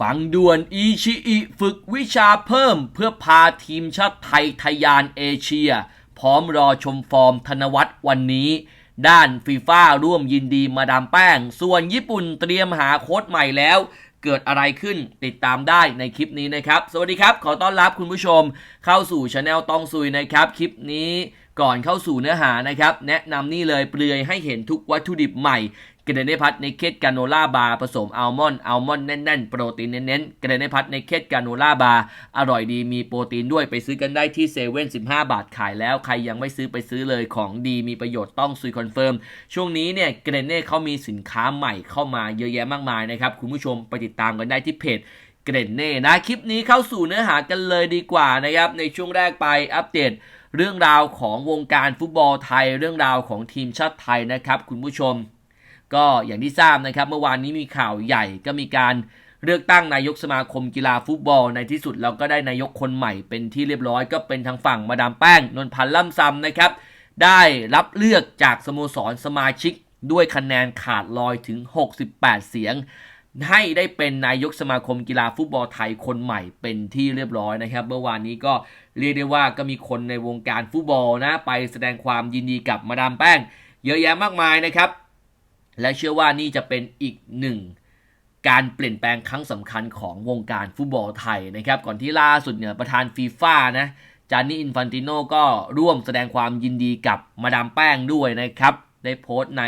ฟังด่วนอีชิอิฝึกวิชาเพิ่มเพื่อพาทีมชาติไทยทะยานเอเชีย พร้อมรอชมฟอร์มธนวัฒน์วันนี้ ด้านฟีฟ่าร่วมยินดีมาดามแป้ง ส่วนญี่ปุ่นเตรียมหาโค้ชใหม่แล้ว เกิดอะไรขึ้นติดตามได้ในคลิปนี้นะครับ สวัสดีครับ ขอต้อนรับคุณผู้ชม เข้าสู่ช anel ต้องซุยนะครับ คลิปนี้ก่อนเข้าสู่เนื้อหานะครับ แนะนำนี่เลยเปลือยให้เห็นทุกวัตถุดิบใหม่ เกรเนพัทในเคดกาโนล่าบาร์ผสมอัลมอนด์อัลมอนด์แน่นๆ โปรตีนเน้นๆเกรเนพัทในเคดกาโนล่าบาร์อร่อยดีมีโปรตีนด้วยไปซื้อกันได้ที่เซเว่น15บาทขายแล้ว ใครยังไม่ซื้อไปซื้อเลยของดีมีประโยชน์ต้องซุยคอนเฟิร์ม ช่วงนี้เนี่ยเกรเน่เขามีสินค้าใหม่เข้ามาเยอะแยะมากมายนะครับ คุณผู้ชมไปติดตามกันได้ที่เพจเกรนเน่นะ คลิปนี้เข้าสู่เนื้อหากันเลยดีกว่านะครับ ในช่วงแรกไปอัปเดตเรื่องราวของวงการฟุตบอลไทย เรื่องราวของทีมชาติไทยนะครับ คุณผู้ชม ก็อย่างที่ทราบนะครับ เมื่อวานนี้มีข่าวใหญ่ก็มีการเลือกตั้งนายกสมาคมกีฬาฟุตบอลในที่สุดเราก็ได้นายกคนใหม่เป็นที่เรียบร้อย ก็เป็นทางฝั่งมาดามแป้งนนพันธ์ล่ำซำนะครับ ได้รับเลือกจากสโมสรสมาชิก ด้วยคะแนนขาดลอยถึง 68 เสียง ให้ได้เป็นนายกสมาคมกีฬาฟุตบอลไทยคนใหม่เป็นที่เรียบร้อยนะครับ เมื่อวานนี้ก็เรียกได้ว่าก็มีคนในวงการฟุตบอลนะไปแสดงความยินดีกับมาดามแป้ง เยอะแยะมากมายนะครับ และเชื่อว่านี่จะเป็นอีกหนึ่งการเปลี่ยนแปลงครั้งสำคัญของวงการฟุตบอลไทยนะครับ ก่อนที่ล่าสุดเนี่ยประธานฟีฟ่านะจานนี่อินฟันติโนก็ร่วมแสดงความยินดีกับมาดามแป้งด้วยนะครับ ได้โพสต์ใน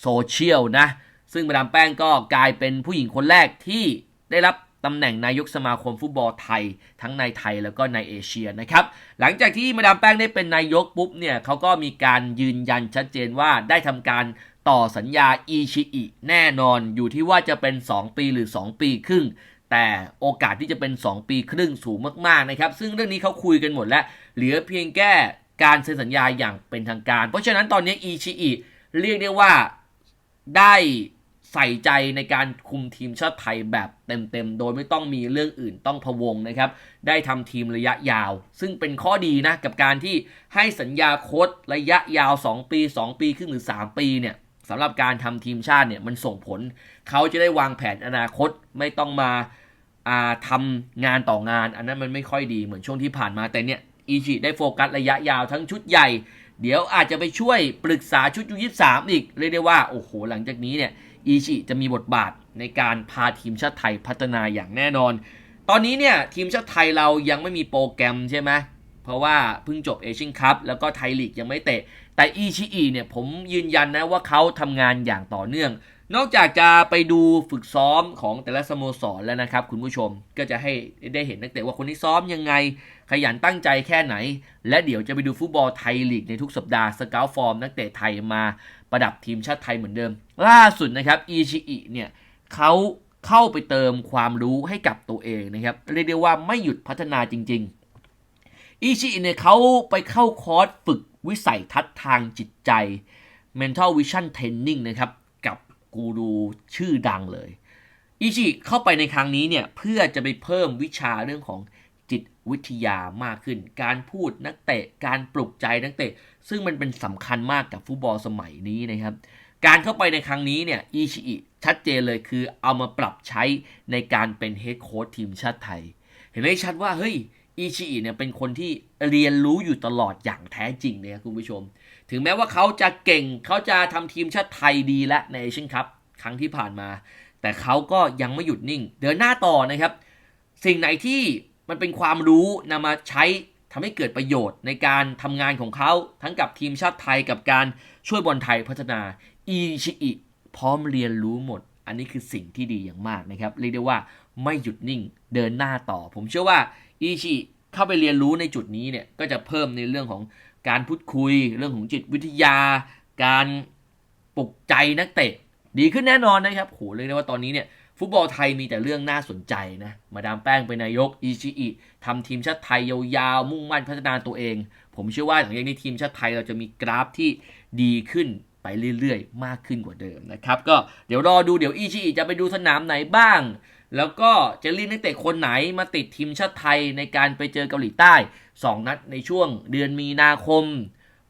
โซเชียลนะ ซึ่งมาดามแป้งก็กลายเป็นผู้หญิงคนแรกที่ได้รับตำแหน่งนายกสมาคมฟุตบอลไทย ทั้งในไทยแล้วก็ในเอเชียนะครับ หลังจากที่มาดามแป้งได้เป็นนายกปุ๊บเนี่ยเขาก็มีการยืนยันชัดเจนว่าได้ทำการ ต่อสัญญาอีชิอิแน่นอนอยู่ที่ว่าจะเป็น 2 ปีหรือ 2 ปีครึ่ง แต่โอกาสที่จะเป็น 2 ปีครึ่งสูงมากๆนะครับ ซึ่งเรื่องนี้เขาคุยกันหมดแล้ว เหลือเพียงแค่การเซ็นสัญญาอย่างเป็นทางการ เพราะฉะนั้นตอนนี้อีชิอิเรียกได้ว่าได้ใส่ใจในการคุมทีมชาติไทยแบบเต็มๆ โดยไม่ต้องมีเรื่องอื่นต้องพะวงนะครับ ได้ทำทีมระยะยาว ซึ่งเป็นข้อดีนะกับการที่ให้สัญญาโค้ดระยะยาว 2 ปี 2 ปีครึ่งหรือ 3 ปีเนี่ย สำหรับการทำทีมชาติเนี่ยมันส่งผล เขาจะได้วางแผนอนาคตไม่ต้องมาอ่าทำงานต่องาน อันนั้นมันไม่ค่อยดีเหมือนช่วงที่ผ่านมาแต่เนี่ยอีจิได้โฟกัสระยะยาวทั้งชุดใหญ่ เดี๋ยวอาจจะไปช่วยปรึกษาชุดยูยี่สามอีก เรียกได้ว่า โอ้โห หลังจากนี้เนี่ยอีชิจะมีบทบาทในการพาทีมชาติไทยพัฒนาอย่างแน่นอน ตอนนี้เนี่ยทีมชาติไทยเรายังไม่มีโปรแกรมใช่ไหมเพราะว่าเพิ่งจบเอเชียนคัพแล้วก็ไทยลีกยังไม่เตะ แต่อีชิอิเนี่ยผมยืนยันนะว่าเขาทำงานอย่างต่อเนื่อง นอกจากจะไปดูฝึกซ้อมของแต่ละสโมสรแล้วนะครับ คุณผู้ชมก็จะให้ได้เห็นนักเตะว่าคนที่ซ้อมยังไง ขยันตั้งใจแค่ไหน และเดี๋ยวจะไปดูฟุตบอลไทยลีกในทุกสัปดาห์สเกลฟอร์มนักเตะไทยมาประดับทีมชาติไทยเหมือนเดิม ล่าสุดนะครับอีชิอิเนี่ยเขาเข้าไปเติมความรู้ให้กับตัวเองนะครับเรียกได้ว่าไม่หยุดพัฒนาจริง ๆ อีชิอิเนี่ยเขาไปเข้าคอร์สฝึกวิสัยทัศน์ทางจิตใจ mental vision training นะครับ กับกูรูชื่อดังเลยอิชิเข้าไปในครั้งนี้เนี่ยเพื่อจะไปเพิ่มวิชาเรื่องของจิตวิทยามากขึ้น การพูดนักเตะ การปลุกใจนักเตะ ซึ่งมันเป็นสำคัญมากกับฟุตบอลสมัยนี้นะครับ การเข้าไปในครั้งนี้เนี่ยอิชิชัดเจนเลยคือเอามาปรับใช้ในการเป็นเฮดโค้ชทีมชาติไทย เห็นได้ชัดว่าเฮ้ย อิชิอิเนี่ยเป็นคนที่เรียนรู้อยู่ตลอดอย่างแท้จริงเลยคุณผู้ชม ถึงแม้ว่าเขาจะเก่งเขาจะทำทีมชาติไทยดีและในเอเชียนคัพครั้งที่ผ่านมา แต่เขาก็ยังไม่หยุดนิ่ง เดินหน้าต่อนะครับ สิ่งไหนที่มันเป็นความรู้นำมาใช้ทำให้เกิดประโยชน์ในการทำงานของเขาทั้งกับทีมชาติไทยกับการช่วยบอลไทยพัฒนาอิชิอิพร้อมเรียนรู้หมด อันนี้คือสิ่งที่ดีอย่างมากนะครับเรียกได้ว่าไม่หยุดนิ่งเดินหน้าต่อ ผมเชื่อว่า อิชิเข้าไปเรียนรู้ในจุดนี้เนี่ยก็จะเพิ่มในเรื่องของการพูดคุย เรื่องของจิตวิทยา การปลุกใจนักเตะ ดีขึ้นแน่นอนนะครับโหเลยนะว่าตอนนี้เนี่ยฟุตบอลไทยมีแต่เรื่องน่าสนใจนะ มาดามแป้งเป็นนายก อิชิอิทำทีมชาติไทยยาวๆ มุ่งมั่นพัฒนาตัวเอง ผมเชื่อว่าหลังจากนี้ทีมชาติไทยเราจะมีกราฟที่ดีขึ้นไปเรื่อยๆ มากขึ้นกว่าเดิมนะครับ ก็เดี๋ยวรอดูเดี๋ยวอิชิอิจะไปดูสนามไหนบ้าง แล้วก็จะเรียกนักเตะคนไหนมาติดทีมชาติไทยในการไปเจอเกาหลีใต้ 2 นัดในช่วงเดือนมีนาคม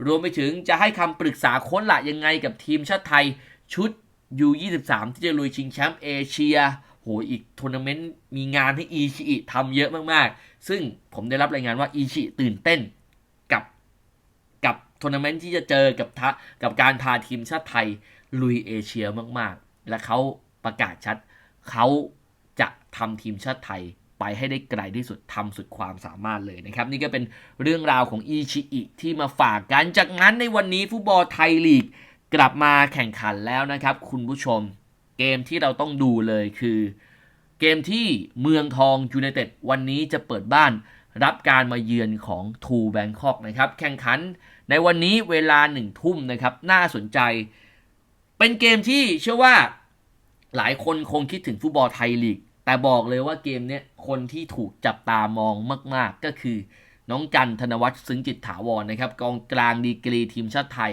รวมไปถึงจะให้คำปรึกษาโค้ชละยังไงกับทีมชาติไทยชุด U23 ที่จะลุยชิงแชมป์เอเชียโหอีกทัวร์นาเมนต์มีงานให้อีชิอิทำเยอะมากๆ ซึ่งผมได้รับรายงานว่าอีชิตื่นเต้นกับกับทัวร์นาเมนต์ที่จะเจอกับทะกับการพาทีมชาติไทยลุยเอเชียมากๆ และเขาประกาศชัดเขา จะทำทีมชาติไทยไปให้ได้ไกลที่สุดทำสุดความสามารถเลยนะครับ นี่ก็เป็นเรื่องราวของอีชิอิที่มาฝากกัน จากนั้นในวันนี้ฟุตบอลไทยลีก กลับมาแข่งขันแล้วนะครับ คุณผู้ชม เกมที่เราต้องดูเลยคือ เกมที่เมืองทองยูไนเต็ดวันนี้จะเปิดบ้านรับการมาเยือนของทูแบงคอกนะครับ แข่งขันในวันนี้เวลาหนึ่งทุ่มนะครับ น่าสนใจ เป็นเกมที่เชื่อว่า หลายคนคงคิดถึงฟุตบอลไทยลีก แต่บอกเลยว่าเกมเนี้ยคนที่ถูกจับตามองมาก ๆ ก็คือ น้องจันธนวัฒน์ซึ้งจิตถาวรนะครับ กองกลางดีกรีทีมชาติไทย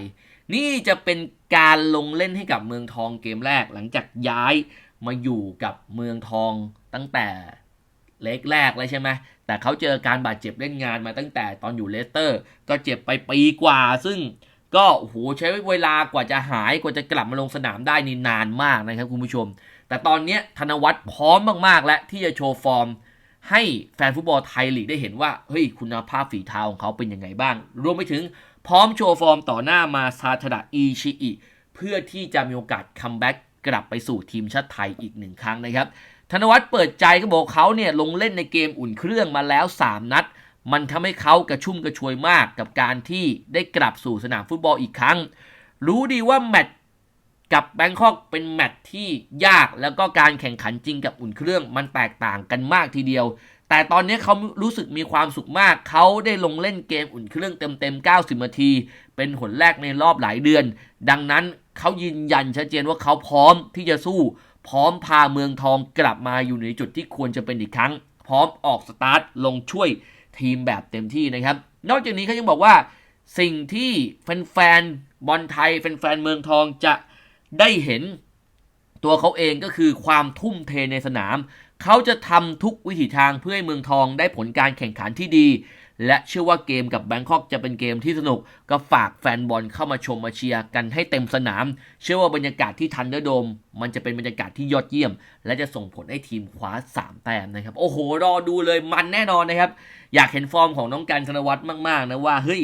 นี่จะเป็นการลงเล่นให้กับเมืองทองเกมแรก หลังจากย้ายมาอยู่กับเมืองทองตั้งแต่เล็กแรกเลยใช่ไหมแต่เขาเจอการบาดเจ็บเล่นงานมาตั้งแต่ตอนอยู่เลสเตอร์ ก็เจ็บไปปีกว่าซึ่ง ก็โอ้โหใช้เวลากว่าจะหายกว่าจะกลับมาลงสนามได้นี่นานมากนะครับคุณผู้ชม แต่ตอนนี้ธนวัฒน์พร้อมมาก ๆ แล้วที่จะโชว์ฟอร์ม ให้แฟนฟุตบอลไทยลีกได้เห็นว่าเฮ้ยคุณภาพฝีเท้าของเขาเป็นยังไงบ้าง รวมไปถึงพร้อมโชว์ฟอร์มต่อหน้ามาซาทดะอีชิอิเพื่อที่จะมีโอกาสคัมแบ็กกลับไปสู่ทีมชาติไทยอีกหนึ่งครั้งนะครับธนวัฒน์เปิดใจก็บอกเขาเนี่ยลงเล่นในเกมอุ่นเครื่องมาแล้ว 3 นัด มันทำให้เขากระชุ่มกระชวยมากกับการที่ได้กลับสู่สนามฟุตบอลอีกครั้ง รู้ดีว่าแมตช์กับแบงคอกเป็นแมตช์ที่ยากแล้วก็การแข่งขันจริงกับอุ่นเครื่องมันแตกต่างกันมากทีเดียว แต่ตอนนี้เขารู้สึกมีความสุขมาก เขาได้ลงเล่นเกมอุ่นเครื่องเต็มๆ 90 นาที เป็นหนแรกในรอบหลายเดือน ดังนั้นเขายืนยันชัดเจนว่าเขาพร้อมที่จะสู้ พร้อมพาเมืองทองกลับมาอยู่ในจุดที่ควรจะเป็นอีกครั้ง พร้อมออกสตาร์ทลงช่วย ทีมแบบเต็มที่นะครับ นอกจากนี้เขายังบอกว่าสิ่งที่แฟนๆบอลไทยแฟนๆเมืองทองจะได้เห็นตัวเขาเองก็คือความทุ่มเทในสนาม เขาจะทำทุกวิถีทางเพื่อให้เมืองทองได้ผลการแข่งขันที่ดี และเชื่อว่าเกมกับแบงคอกจะเป็นเกมที่สนุก ก็ฝากแฟนบอลเข้ามาชมมาเชียร์กันให้เต็มสนาม เชื่อว่าบรรยากาศที่ทันเดอร์โดม มันจะเป็นบรรยากาศที่ยอดเยี่ยม และจะส่งผลให้ทีมคว้า 3 แต้มนะครับ โอ้โห รอดูเลยมันแน่นอนนะครับ อยากเห็นฟอร์มของน้องกันธนวัฒน์มากๆนะว่าเฮ้ย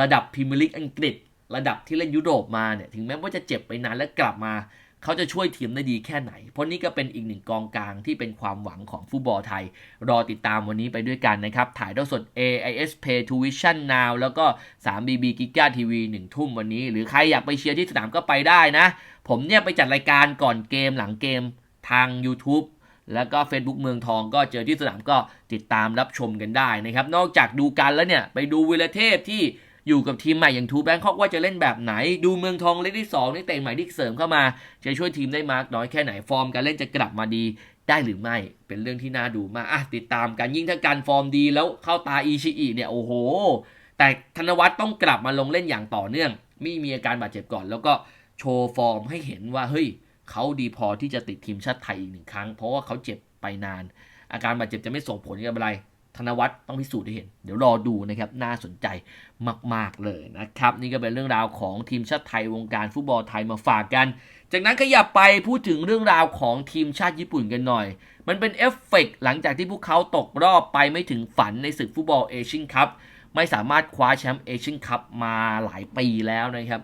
ระดับพรีเมียร์ลีกอังกฤษ ระดับที่เล่นยุโรปมาเนี่ยถึงแม้ว่าจะเจ็บไปนานและกลับมา เขาจะช่วยทีมได้ดีแค่ไหน เพราะนี่ก็เป็นอีกหนึ่งกองกลางที่เป็นความหวังของฟุตบอลไทย รอติดตามวันนี้ไปด้วยกันนะครับ ถ่ายทอดสด AIS Pay to Vision Now แล้วก็ 3BB Giga TV 1 ทุ่มวันนี้ หรือใครอยากไปเชียร์ที่สนามก็ไปได้นะ ผมเนี่ยไปจัดรายการก่อนเกมหลังเกมทาง YouTube แล้วก็ Facebook เมืองทองก็เจอที่สนามก็ติดตามรับชมกันได้นะครับ นอกจากดูกันแล้วเนี่ย ไปดูวิลเทพที่ อยู่กับทีมใหม่อย่างทูแบงคอกว่าจะเล่นแบบไหน ดูเมืองทองเล่นที่2นี่เตะใหม่ที่เสริมเข้ามา จะช่วยทีมได้มากน้อยแค่ไหนฟอร์มการเล่นจะกลับมาดีได้หรือไม่เป็นเรื่องที่น่าดูมากอะติดตามกันยิ่งถ้าการฟอร์มดีแล้วเข้าตาอีชิอิเนี่ยโอ้โห แต่ธนวัฒน์ต้องกลับมาลงเล่นอย่างต่อเนื่องไม่มีอาการบาดเจ็บก่อน แล้วก็โชว์ฟอร์มให้เห็นว่าเฮ้ยเขาดีพอที่จะติดทีมชาติไทยอีกหนึ่งครั้ง เพราะว่าเขาเจ็บไปนาน อาการบาดเจ็บจะไม่ส่งผลกับอะไร ธนวัฒน์ต้องพิสูจน์ให้เห็น เดี๋ยวรอดูนะครับ น่าสนใจมาก ๆ เลยนะครับ นี่ก็เป็นเรื่องราวของทีมชาติไทยวงการฟุตบอลไทยมาฝากกัน จากนั้นขยับไปพูดถึงเรื่องราวของทีมชาติญี่ปุ่นกันหน่อย มันเป็นเอฟเฟกต์หลังจากที่พวกเขาตกรอบไปไม่ถึงฝันในศึกฟุตบอลเอเชียนคัพไม่สามารถคว้าแชมป์เอเชียนคัพมาหลายปีแล้วนะครับ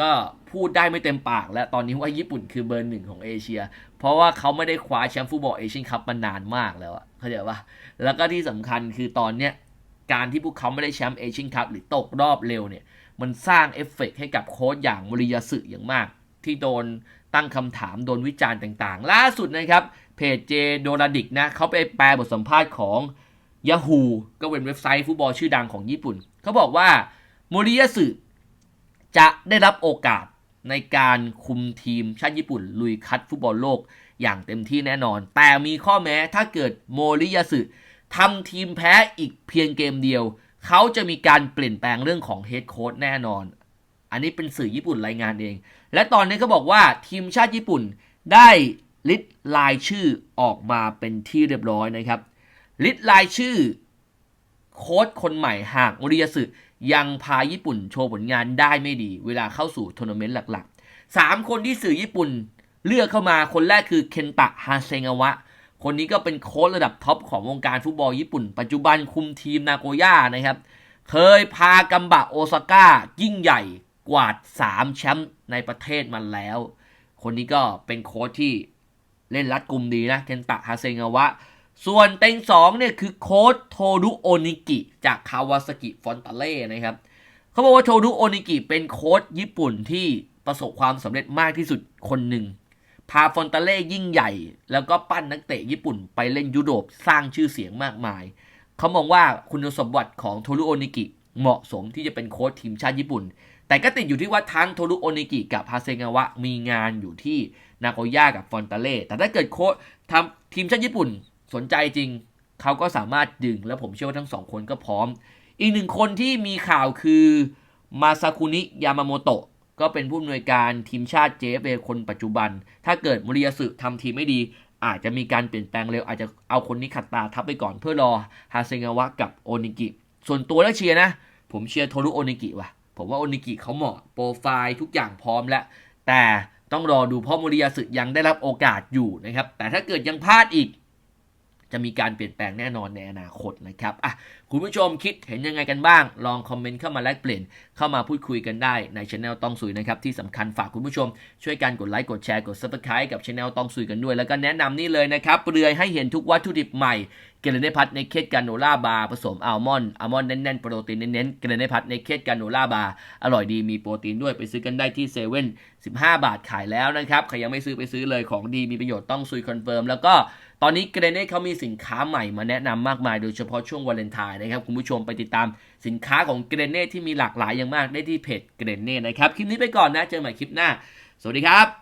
ก็พูดได้ไม่เต็มปาก แล้วตอนนี้ว่าญี่ปุ่นคือเบอร์หนึ่งของเอเชีย เพราะว่าเขาไม่ได้คว้าแชมป์ฟุตบอลเอเชียนคัพมานานมากแล้วอะเข้าใจปะแล้วก็ที่สำคัญคือตอนเนี้ยการที่พวกเขาไม่ได้แชมป์เอเชียนคัพหรือตกรอบเร็วเนี่ย มันสร้างเอฟเฟกต์ให้กับโค้ชอย่างมริยาสึอย่างมาก ที่โดนตั้งคำถามโดนวิจารณ์ต่างๆ ล่าสุดนะครับ เพจเจโดราดิกนะเขาไปแปลบทสัมภาษณ์ของ Yahoo ก็เป็นเว็บไซต์ฟุตบอลชื่อดังของญี่ปุ่น เขาบอกว่าโมริยาสึ จะได้รับโอกาสในการคุมทีมชาติญี่ปุ่น ลุยคัดฟุตบอลโลกอย่างเต็มที่แน่นอน แต่มีข้อแม้ถ้าเกิดโมริยาสึทำทีมแพ้อีกเพียงเกมเดียว เขาจะมีการเปลี่ยนแปลงเรื่องของเฮดโค้ชแน่นอน อันนี้เป็นสื่อญี่ปุ่นรายงานเอง และตอนนี้เขาบอกว่าทีมชาติญี่ปุ่นได้ลิสต์รายชื่อออกมาเป็นที่เรียบร้อยนะครับลิสต์รายชื่อโค้ชคนใหม่หากโมริยาสึ ยังพาญี่ปุ่นโชว์ผลงานได้ไม่ดี เวลาเข้าสู่ทัวร์นาเมนต์หลักๆ 3 คนที่สื่อญี่ปุ่นเลือกเข้ามาคนแรกคือเคนตะฮาเซงาวะ คนนี้ก็เป็นโค้ชระดับท็อปของวงการฟุตบอลญี่ปุ่น ปัจจุบันคุมทีมนาโกย่านะครับ เคยพากัมบะโอซาก้ายิ่งใหญ่กวาด 3 แชมป์ในประเทศมาแล้ว คนนี้ก็เป็นโค้ชที่เล่นรัดกลุ่มดีนะ เคนตะฮาเซงาวะ ส่วนเต็งสองเนี่ยคือโค้ชโทรุโอนิกิ จากคาวาซากิฟอนตาเล่นะครับเขาบอกว่าโทรุโอนิกิเป็นโค้ชญี่ปุ่นที่ประสบความสำเร็จมากที่สุดคนหนึ่ง พาฟอนตาเล่ยิ่งใหญ่ แล้วก็ปั้นนักเตะญี่ปุ่นไปเล่นยุโรปสร้างชื่อเสียงมากมาย เขามองว่าคุณสมบัติของโทรุโอนิกิเหมาะสมที่จะเป็นโค้ชทีมชาติญี่ปุ่น แต่ก็ติดอยู่ที่ว่าทั้งโทรุโอนิกิกับฮาเซงาวะมีงานอยู่ที่นาโกย่ากับฟอนตาเล่แต่ถ้าเกิดโค้ชทำทีมชาติญี่ปุ่น สนใจจริง เขาก็สามารถดึงและผมเชื่อว่าทั้งสองคนก็พร้อม อีกหนึ่งคนที่มีข่าวคือมาซาคุนิยามาโมโตะก็เป็นผู้อำนวยการทีมชาติ JFA คนปัจจุบัน ถ้าเกิดมริยาสึทำทีมไม่ดี อาจจะมีการเปลี่ยนแปลงเร็วอาจจะเอาคนนี้ขัดตาทับไปก่อนเพื่อรอฮาเซงาวะกับโอนิกิ ส่วนตัวแล้วเชียร์นะ ผมเชียร์โทรุโอนิกิว่ะ ผมว่าโอนิกิเขาเหมาะโปรไฟล์ทุกอย่างพร้อมแล้ว แต่ต้องรอดูเพราะมริยาสึยังได้รับโอกาสอยู่นะครับ แต่ถ้าเกิดยังพลาดอีก จะมีการเปลี่ยนแปลงแน่นอนในอนาคตนะครับอะคุณผู้ชมคิดเห็นยังไงกันบ้าง ลองคอมเมนต์เข้ามาแลกเปลี่ยน เข้ามาพูดคุยกันได้ในช anel ต้องสุยนะครับ ที่สำคัญฝากคุณผู้ชม ช่วยกันกดไลค์กดแชร์กด subscribe กับช anel ต้องสุยกันด้วย แล้วก็แนะนำนี่เลยนะครับเปลือยให้เห็นทุกวัตถุดิบใหม่เกลือในพัดในเคสกาโนล่าบาร์ผสมอัลมอนด์อัลมอนด์แน่นๆ โปรตีนเน้นๆเกลือในพัดในเคสกาโนล่าบาร์อร่อยดีมีโปรตีนด้วยไปซื้อกันได้ที่เซเว่น15บาทขายแล้วนะครับใครยังไม่ซื้อไปซื้อเลยของดีมีประโยชน์ต้องซุยคอนเฟิร์มแล้วก็ ตอนนี้เกรเน่เขามีสินค้าใหม่มาแนะนำมากมาย โดยเฉพาะช่วงวาเลนไทน์นะครับ คุณผู้ชมไปติดตามสินค้าของเกรเน่ที่มีหลากหลายอย่างมากได้ที่เพจเกรเน่นะครับ คลิปนี้ไปก่อนนะ เจอกันใหม่คลิปหน้า สวัสดีครับ